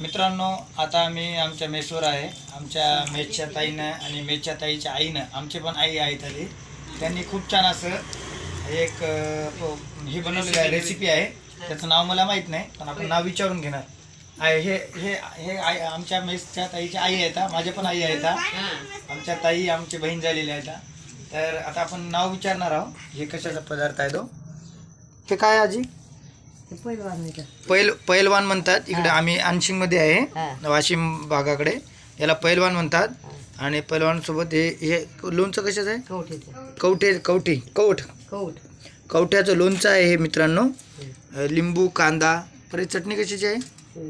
मित्रांनो आता आम्ही आमच्या मेसवर आहे. आमच्या मेसच्या ताईनं आणि मेसच्या ताईच्या आईनं आमचे पण आई आहेत आधी त्यांनी खूप छान असं एक अं, हे बनवलेलं आहे रेसिपी आहे. त्याचं नाव मला माहीत नाही पण आपण नाव विचारून घेणार. आहे हे हे हे आई आमच्या मेसच्या ताईच्या आई आहेत हा. माझ्या पण आई आहेत हा. आमच्या ताई आमची बहीण झालेली आहेत आता तर आता आपण नाव विचारणार आहोत. हे कशाचा पदार्थ आहे तो? ते काय आजी? पैल पैलवान म्हणतात. इकडे आम्ही आणशिंगमध्ये आहे वाशिम भागाकडे. याला पैलवान म्हणतात. आणि पैलवान सोबत हे हे लोणचं कशाचं आहे? कवठे कवठी कवठ. कवठ्याचं लोणचं आहे हे मित्रांनो. लिंबू कांदा. परत चटणी कशाची आहे?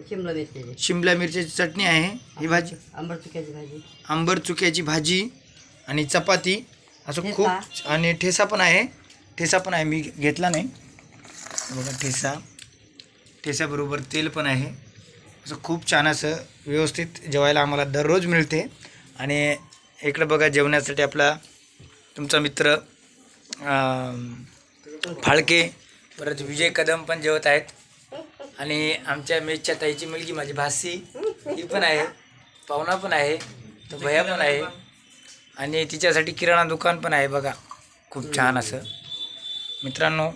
शिमला मिरची शिमला मिरच्याची चटणी आहे. ही भाजी? आंबट चुक्याची भाजी. आंबर चुक्याची भाजी आणि चपाती. असं. खूप आणि ठेसा पण आहे. ठेसा पण आहे. मी घेतला नाही. बघा ठेसा. त्याच्याबरोबर तेल पण आहे. असं खूप छान असं व्यवस्थित जेवायला आम्हाला दररोज मिळते. आणि इकडं बघा जेवण्यासाठी आपला तुमचा मित्र फाळके परत विजय कदम पण जेवत आहेत. आणि आमच्या मेजच्या ताईची मुलगी माझी भासी ही पण आहे. पाहुणा पण आहे. तो भया पण आहे. आणि तिच्यासाठी किराणा दुकान पण आहे बघा. खूप छान असं. मित्रांनो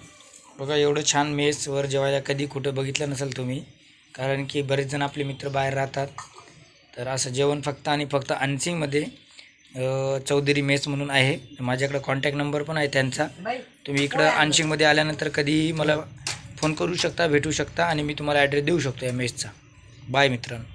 बघा एवढं छान मेसवर जेवायला कधी कुठं बघितलं नसेल तुम्ही. कारण की बरेच जण आपले मित्र बाहेर राहतात. तर असं जेवण फक्त आणि फक्त अनसिंगमध्ये चौधरी मेस म्हणून आहे. माझ्याकडे कॉन्टॅक्ट नंबर पण आहे त्यांचा. तुम्ही इकडं अनशिंगमध्ये आल्यानंतर कधीही मला फोन करू शकता भेटू शकता आणि मी तुम्हाला ॲड्रेस देऊ शकतो या मेसचा. बाय मित्रांनो.